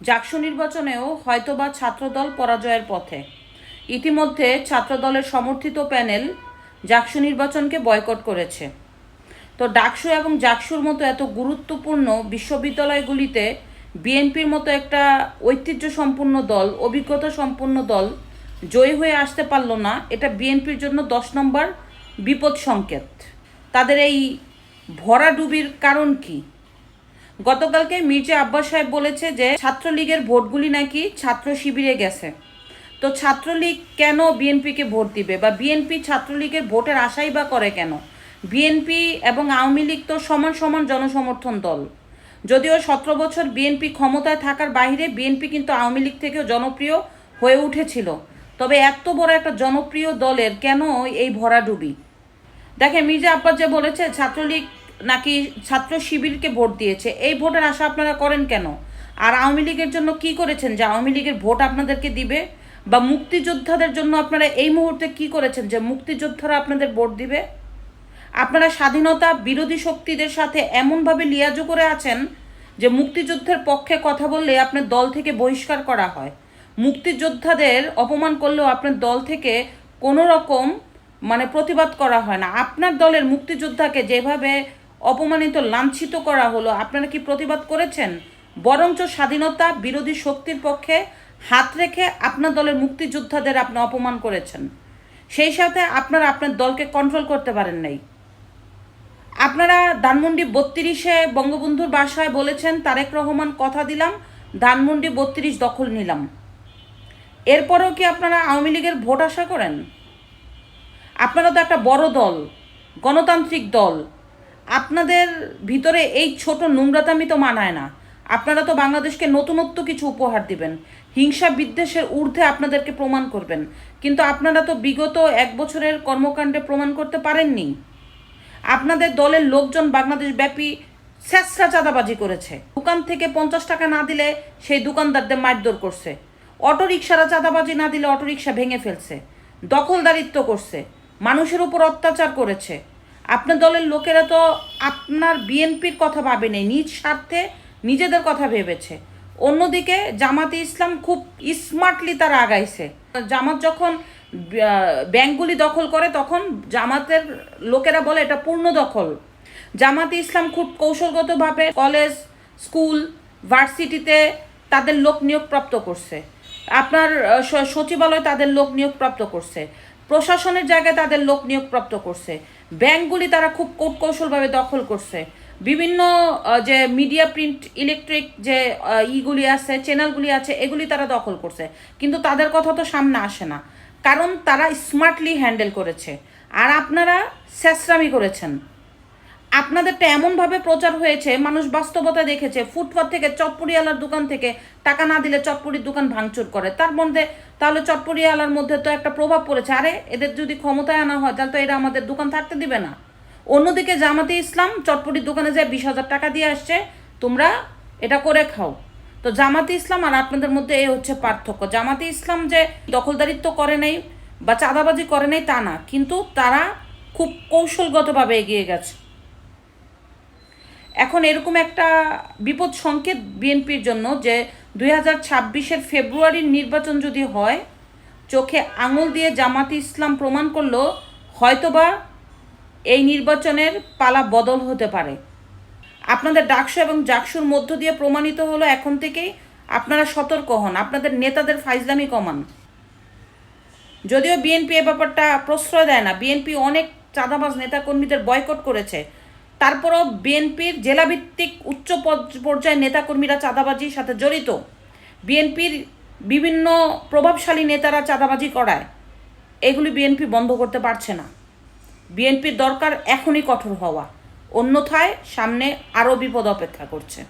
জাকসু নির্বাচনেও হয়তোবা ছাত্রদল পরাজয়ের পথে। ইতিমধ্যে ছাত্রদলের সমর্থিত প্যানেল জাকসু নির্বাচনকে বয়কট করেছে। তো ডাকসু এবং জাকসুর মতো এত গুরুত্বপূর্ণ বিশ্ববিদ্যালয়গুলিতে বিএনপির মতো একটা ঐতিহ্য সম্পূর্ণ দল অভিজ্ঞতা সম্পন্ন দল জয়ী হয়ে আসতে পারল না, এটা বিএনপির জন্য দশ নম্বর বিপদ সংকেত। তাদের এই ভরাডুবির কারণ কি? গতকালকে মির্জা আব্বাস সাহেব বলেছে যে ছাত্রলীগের ভোটগুলি নাকি ছাত্র শিবিরে গেছে। তো ছাত্রলীগ কেন বিএনপিকে ভোট দিবে বা বিএনপি ছাত্রলীগের ভোটের আশাই বা করে কেন? বিএনপি এবং আওয়ামী লীগ তো সমান সমান জনসমর্থন দল। যদিও সতেরো বছর বিএনপি ক্ষমতায় থাকার বাইরে বিএনপি কিন্তু আওয়ামী লীগ থেকেও জনপ্রিয় হয়ে উঠেছিল। তবে এত বড় একটা জনপ্রিয় দলের কেন এই ভরাডুবি? দেখে মির্জা আব্বাস যে বলেছে, ছাত্রলীগ নাকি ছাত্র শিবিরকে ভোট দিয়েছে? এই ভোটের আশা আপনারা করেন কেন? আর আওয়ামী লীগের জন্য কি করেছেন যে আওয়ামী লীগের ভোট আপনাদেরকে দিবে? বা মুক্তিযোদ্ধাদের জন্য আপনারা এই মুহূর্তে কি করেছেন যে মুক্তিযোদ্ধারা আপনাদের ভোট দিবে? আপনারা স্বাধীনতা বিরোধী শক্তিদের সাথে এমনভাবে লিয়াজু করে আছেন যে মুক্তিযুদ্ধের পক্ষে কথা বললে আপনার দল থেকে বহিষ্কার করা হয়। মুক্তিযোদ্ধাদের অপমান করলেও আপনার দল থেকে কোনো রকম মানে প্রতিবাদ করা হয় না। আপনার দলের মুক্তিযোদ্ধাকে যেভাবে অপমানিত, লাঞ্ছিত করা হলো। আপনারা কি প্রতিবাদ করেছেন? বরঞ্চ স্বাধীনতা বিরোধী শক্তির পক্ষে হাত রেখে আপনার দলের মুক্তিযোদ্ধাদের আপনি অপমান করেছেন। সেই সাথে আপনারা আপনার দলকে কন্ট্রোল করতে পারেন নাই। আপনারা ধানমন্ডি বত্রিশে বঙ্গবন্ধুর বাসায় বলেছেন, তারেক রহমান কথা দিলাম, ধানমন্ডি বত্রিশ দখল নিলাম। এরপরেও কি আপনারা আওয়ামী লীগের ভোট আশা করেন? আপনারা তো একটা বড় দল, গণতান্ত্রিক দল। আপনাদের ভিতরে এই ছোট নোংরাতামি তো মানায় না। আপনারা তো বাংলাদেশকে নতুনত্ব কিছু উপহার দিবেন। হিংসা বিদ্বেষের ঊর্ধ্বে আপনাদেরকে প্রমাণ করবেন। কিন্তু আপনারা তো বিগত এক বছরের কর্মকাণ্ডে প্রমাণ করতে পারেননি। আপনাদের দলের লোকজন বাংলাদেশ ব্যাপী স্যাঁচরা চাঁদাবাজি করেছে। দোকান থেকে পঞ্চাশ টাকা না দিলে সেই দোকানদারদের মারধর করছে। অটো রিক্সারা চাঁদাবাজি না দিলে অটো রিক্সা ভেঙে ফেলছে। দখলদারিত্ব করছে। মানুষের উপর অত্যাচার করেছে। আপনার দলের লোকেরা তো আপনার বিএনপির কথা ভাবেনি, নিজ স্বার্থে নিজেদের কথা ভেবেছে। অন্যদিকে জামাতে ইসলাম খুব স্মার্টলি তারা আগাইছে। জামাত যখন ব্যাংকগুলি দখল করে তখন জামাতের লোকেরা বলে এটা পূর্ণ দখল। জামাতে ইসলাম খুব কৌশলগতভাবে কলেজ, স্কুল, ভার্সিটিতে তাদের লোক নিয়োগপ্রাপ্ত করছে। আপনার সচিবালয় তাদের লোক নিয়োগপ্রাপ্ত করছে। প্রশাসনের জায়গায় তাদের লোক নিয়োগপ্রাপ্ত করছে। ব্যাংকগুলি তারা খুব কৌট কৌশলভাবে দখল করছে। বিভিন্ন যে মিডিয়া, প্রিন্ট, ইলেকট্রিক যে ইগুলি আছে, চ্যানেলগুলি আছে, এগুলি তারা দখল করছে। কিন্তু তাদের কথা তো সামনে আসে না। কারণ তারা স্মার্টলি হ্যান্ডেল করেছে। আর আপনারা স্যাসরামি করেছেন। আপনাদেরটা এমনভাবে প্রচার হয়েছে, মানুষ বাস্তবতা দেখেছে, ফুটপাত থেকে চটপড়িওয়ালার দোকান থেকে টাকা না দিলে চটপড়ির দোকান ভাঙচুর করে। তার মধ্যে তাহলে চটপড়িওয়ালার মধ্যে তো একটা প্রভাব পড়েছে। আরে, এদের যদি ক্ষমতায় আনা হয়, তাহলে তো এরা আমাদের দোকান থাকতে দিবে না। অন্যদিকে জামাতে ইসলাম চটপটির দোকানে যায় বিশ হাজার টাকা দিয়ে আসছে, তোমরা এটা করে খাও। তো জামাতে ইসলাম আর আপনাদের মধ্যে এই হচ্ছে পার্থক্য। জামাতে ইসলাম যে দখলদারিত্ব করে নেই বা চাঁদাবাজি করে নাই তা না, কিন্তু তারা খুব কৌশলগতভাবে এগিয়ে গেছে। এখন এরকম একটা বিপদ সংকেত বিএনপির জন্য যে দুই হাজার ছাব্বিশের ফেব্রুয়ারির নির্বাচন যদি হয়, চোখে আঙুল দিয়ে জামাতি ইসলাম প্রমাণ করল হয়তোবা এই নির্বাচনের পালা বদল হতে পারে। আপনাদের ডাকসু এবং জাকসুর মধ্য দিয়ে প্রমাণিত হলো এখন থেকেই আপনারা সতর্ক হন, আপনাদের নেতাদের ফাইজলামি কমান। যদিও বিএনপি এ ব্যাপারটা প্রশ্রয় দেয় না, বিএনপি অনেক চাঁদাবাজ নেতাকর্মীদের বয়কট করেছে। তারপরও বিএনপির জেলাভিত্তিক উচ্চ পর্যায়ের নেতাকর্মীরা চাঁদাবাজির সাথে জড়িত। বিএনপির বিভিন্ন প্রভাবশালী নেতারা চাঁদাবাজি করায়। এগুলি বিএনপি বন্ধ করতে পারছে না। বিএনপির দরকার এখনই কঠোর হওয়া। অন্যথায় সামনে আরও বিপদ অপেক্ষা করছে।